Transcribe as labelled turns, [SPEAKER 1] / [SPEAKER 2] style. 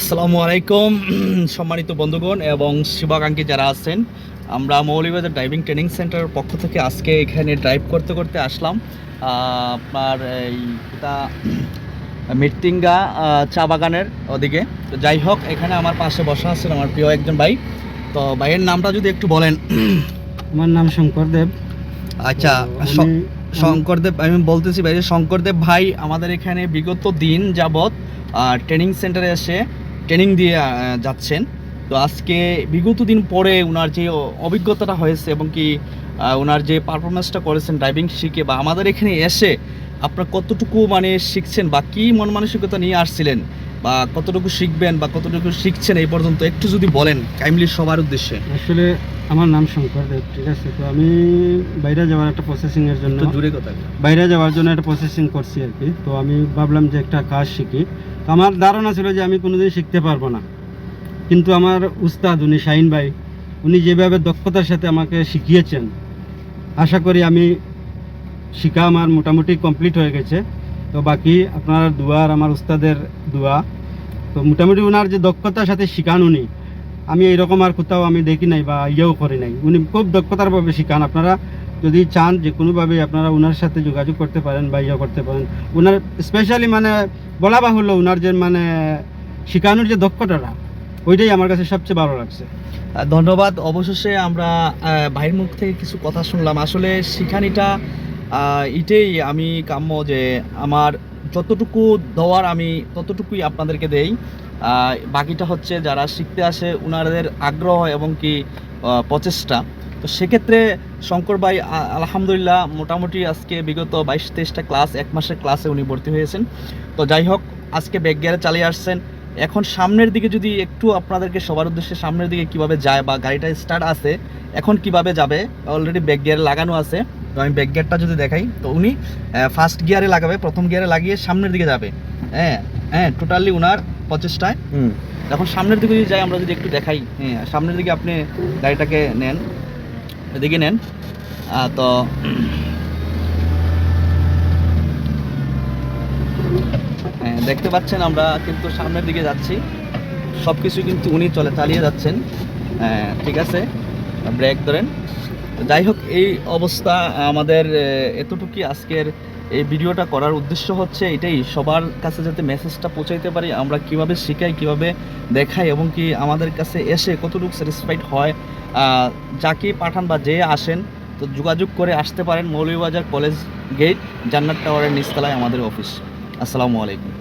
[SPEAKER 1] আসসালামু আলাইকুম সম্মানিত বন্ধুগণ এবং শুভাকাঙ্ক্ষী যারা আছেন আমরা মৌলিবাজার ড্রাইভিং ট্রেনিং সেন্টারের পক্ষ থেকে আজকে এখানে ড্রাইভ করতে করতে আসলাম। আপনার এই এটা মিটিঙ্গা চা বাগানের ওদিকে। তো যাই হোক এখানে আমার পাশে বসা আছেন আমার প্রিয় একজন ভাই। তো ভাইয়ের নামটা যদি একটু বলেন।
[SPEAKER 2] আমার নাম শঙ্কর দেব।
[SPEAKER 1] আচ্ছা শঙ্করদেব আমি বলতেছি ভাই যে শঙ্করদেব ভাই আমাদের এখানে বিগত দিন যাবৎ ট্রেনিং সেন্টারে এসে ট্রেনিং দিয়ে যাচ্ছেন। তো আজকে বিগত দিন পরে ওনার যে অভিজ্ঞতাটা হয়েছে এবং কি ওনার যে পারফরমেন্সটা করেছেন ড্রাইভিং শিখে বা আমাদের এখানে এসে আপনার কতটুকু মানে শিখছেন বা কী মন মানসিকতা নিয়ে আসছিলেন বা কতটুকু শিখবেন বা কতটুকু শিখছেন এই পর্যন্ত একটু যদি বলেন কাইমলি সবার উদ্দেশ্যে।
[SPEAKER 2] আসলে আমার নাম শঙ্কর দেব ঠিক আছে? তো আমি বাইরে যাওয়ার একটা প্রসেসিং এর জন্য
[SPEAKER 1] জুড়ে কথা
[SPEAKER 2] বাইরে যাওয়ার জন্য একটা প্রসেসিং করছি আর কি। তো আমি ভাবলাম যে একটা কাজ শিখি। তো আমার ধারণা ছিল যে আমি কোনোদিন শিখতে পারব না। কিন্তু আমার উস্তাদ উনি শাহিন ভাই উনি যেভাবে দক্ষতার সাথে আমাকে শিখিয়েছেন আশা করি আমি শিখা আমার মোটামুটি কমপ্লিট হয়ে গেছে। তো বাকি আপনার দুয়ার আমার উস্তাদের দোয়া। তো মোটামুটি ওনার যে দক্ষতার সাথে শিখান উনি, আমি এইরকম আর কোথাও আমি দেখি নাই বা ইয়েও করি নাই। উনি খুব দক্ষতারভাবে শিখান। আপনারা যদি চান যে কোনোভাবে আপনারা ওনার সাথে যোগাযোগ করতে পারেন বা ইয়ে করতে পারেন। ওনার স্পেশালি মানে বলা বাহুল্য ওনার যে মানে শেখানোর যে দক্ষতাটা, ওইটাই আমার কাছে সবচেয়ে ভালো লাগছে।
[SPEAKER 1] ধন্যবাদ। অবশেষে আমরা ভাইয়ের মুখ থেকে কিছু কথা শুনলাম। আসলে শিখানিটা এটাই আমি কাম্য যে আমার যতটুকু দেওয়ার আমি ততটুকুই আপনাদেরকে দেই। বাকিটা হচ্ছে যারা শিখতে আসে ওনাদের আগ্রহ এবং কি প্রচেষ্টা। তো সেক্ষেত্রে শঙ্কর ভাই আলহামদুলিল্লাহ মোটামুটি আজকে বিগত বাইশ তেইশটা ক্লাস, এক মাসের ক্লাসে উনি ভর্তি হয়েছেন। তো যাই হোক, আজকে ব্যাগ গিয়ারে চালিয়ে আসছেন। এখন সামনের দিকে যদি একটু আপনাদেরকে সবার উদ্দেশ্যে সামনের দিকে কীভাবে যায় বা গাড়িটা স্টার্ট আছে, এখন কীভাবে যাবে অলরেডি ব্যাক গিয়ারে লাগানো আছে। তো আমি ব্যাক গিয়ারটা যদি দেখাই তো উনি ফার্স্ট গিয়ারে লাগাবে প্রথম গিয়ারে লাগিয়ে সামনের দিকে যাবে। হ্যাঁ হ্যাঁ টোটালি উনার প্রচেষ্টায়। এখন সামনের দিকে যদি যাই আমরা যদি একটু দেখাই হ্যাঁ সামনের দিকে আপনি গাড়িটাকে নেন এদিকে নেন তো হ্যাঁ, দেখতে পাচ্ছেন আমরা কিন্তু সামনের দিকে যাচ্ছি। সব কিছু কিন্তু উনি চলে চালিয়ে যাচ্ছেন। হ্যাঁ, ঠিক আছে ব্রেক ধরেন। যাই হোক, এই অবস্থা আমাদের এতটুকুই আজকের এই ভিডিওটা করার উদ্দেশ্য হচ্ছে এটাই, সবার কাছে যাতে মেসেজটা পৌঁছাইতে পারি, আমরা কীভাবে শিখাই, কীভাবে দেখাই এবং কি আমাদের কাছে এসে কতটুকু স্যাটিসফাইড হয় যাকে পাঠান বা যে আসেন, তো যোগাযোগ করে আসতে পারেন মৌলভীবাজার কলেজ গেট, জান্নাত টাওয়ারের নিচতলায় আমাদের অফিস আসসালামু আলাইকুম।